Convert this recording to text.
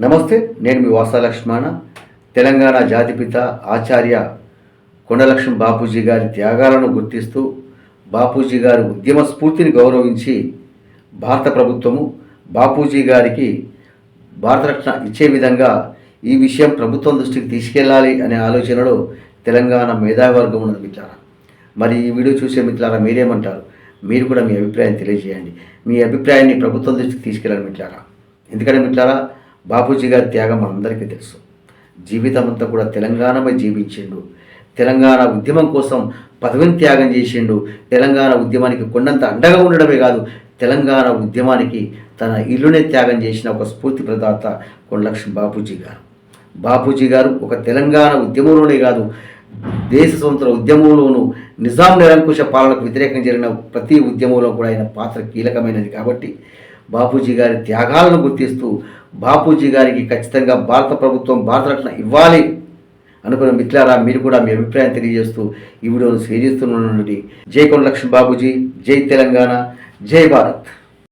నమస్తే నేను మీ వాసాలక్ష్మణ తెలంగాణ జాతిపిత ఆచార్య కొండలక్ష్మి బాపూజీ గారి త్యాగాలను గుర్తిస్తూ బాపూజీ గారి ఉద్యమ స్ఫూర్తిని గౌరవించి భారత ప్రభుత్వము బాపూజీ గారికి భారతరత్న ఇచ్చే విధంగా ఈ విషయం ప్రభుత్వం దృష్టికి తీసుకెళ్ళాలి అనే ఆలోచనలో తెలంగాణ మేధావర్గం ఉన్నది మిత్రారా. మరి ఈ వీడియో చూసే మిత్రులారా మీరేమంటారు? మీరు కూడా మీ అభిప్రాయం తెలియజేయండి. మీ అభిప్రాయాన్ని ప్రభుత్వం దృష్టికి తీసుకెళ్ళాలి మిట్లారా ఎందుకంటే మిట్లారా బాపూజీ గారి త్యాగం మనందరికీ తెలుసు. జీవితం అంతా కూడా తెలంగాణపై జీవించిండు. తెలంగాణ ఉద్యమం కోసం పదవిని త్యాగం చేసిండు. తెలంగాణ ఉద్యమానికి కొండంత అండగా ఉండడమే కాదు తెలంగాణ ఉద్యమానికి తన ఇల్లునే త్యాగం చేసిన ఒక స్ఫూర్తి ప్రదాత కొండలక్ష్మి బాపూజీ గారు. బాపూజీ గారు ఒక తెలంగాణ ఉద్యమంలోనే కాదు దేశ స్వతంత్ర ఉద్యమంలోనూ నిజాం నిరంకుశ పాలనకు వ్యతిరేకంగా జరిగిన ప్రతి ఉద్యమంలో కూడా ఆయన పాత్ర కీలకమైనది కాబట్టి బాపూజీ గారి త్యాగాలను గుర్తిస్తూ బాపూజీ గారికి ఖచ్చితంగా భారత ప్రభుత్వం భారతరత్న ఇవ్వాలి అనుకున్న మిత్రులారా మీరు కూడా మీ అభిప్రాయం తెలియజేస్తూ ఈ వీడియోను షేర్ జై కొండ లక్ష్మణ్ బాబూజీ జై తెలంగాణ జై భారత్.